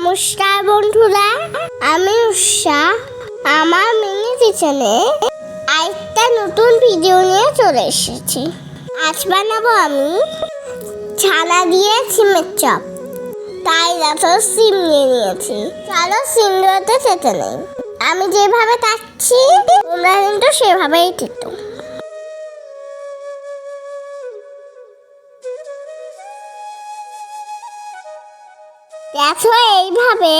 নমস্কার বন্ধুরা, আমি উষা। আমার মিনি কিচেনে আরেকটা নতুন ভিডিও নিয়ে চলে এসেছি। আজ বানাবো আমি ছানা দিয়ে সিমের চপ। তাই দেখো সিম নিয়ে নিয়েছি। চলো সিমগুলোতে চেতে নেই। আমি যেভাবে কাটছি তোমরা কিন্তু সেভাবেই টিটো দেখো, এইভাবে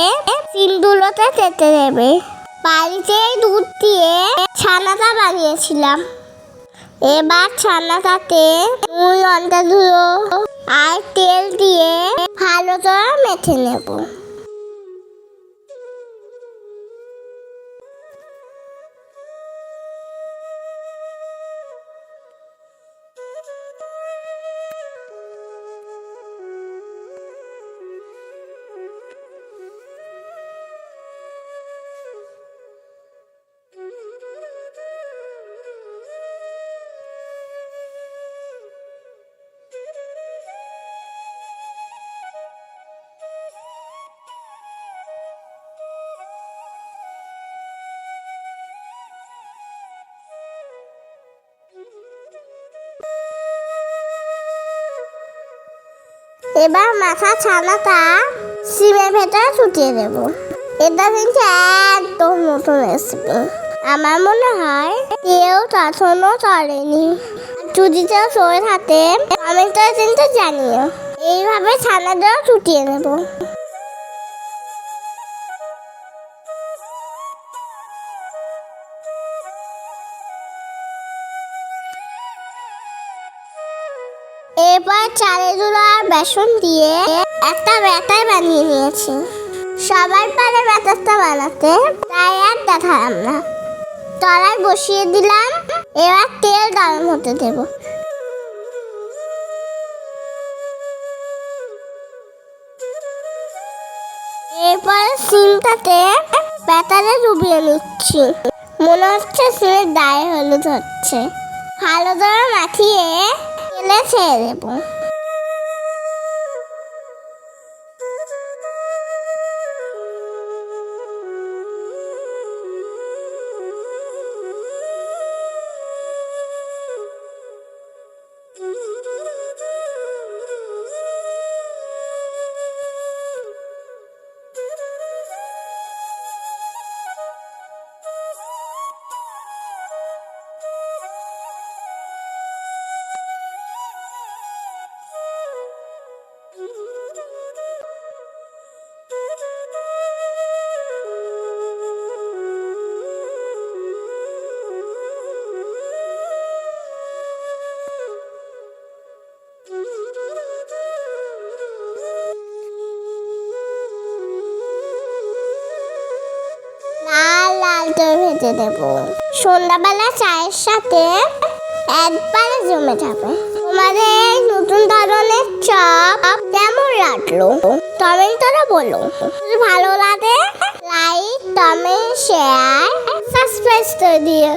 সিমগুলোতে চেতে দেবে বাড়িতে দুধ দিয়ে ছানাটা বানিয়েছিলাম। এবার ছানাটাতে নুন, লঙ্কা আর তেল দিয়ে ভালো করে মেখে নেব। এবার মাথা ছানাটা সিমের ভেতরে ছুটিয়ে দেব। এটা কিন্তু একদম নতুন রেসিপি আমার মনে হয় কেউ তখনও চলেনি যদি তো চলে থাকে আমি তো কিন্তু জানিও এইভাবে ছানাটাও ছুটিয়ে নেব এরপর চালের গুঁড়ো আর বেসন দিয়ে একটা ব্যাটার বানিয়ে নিয়েছি। সবার পারে ব্যাটারটা বানাতে, তাই আর দেখালাম না। তলায় বসিয়ে দিলাম, এবার তেল গরম হতে দেব। এরপর সিমটাতে ব্যাটারে ডুবিয়ে নিচ্ছি। মনে হচ্ছে সিমের গায়ে হলুদ হচ্ছে। ভালো করে মাখিয়ে তেলে ছেড়ে দেবো ভেজে দেব সন্ধ্যাবেলা চায়ের সাথে একবারে জমে যাবে। তোমাদের নতুন ধরনের লাগল কমেন্টে বলো ভালো লাগে লাইক কমেন্ট শেয়ার সাবস্ক্রাইব করে দিও।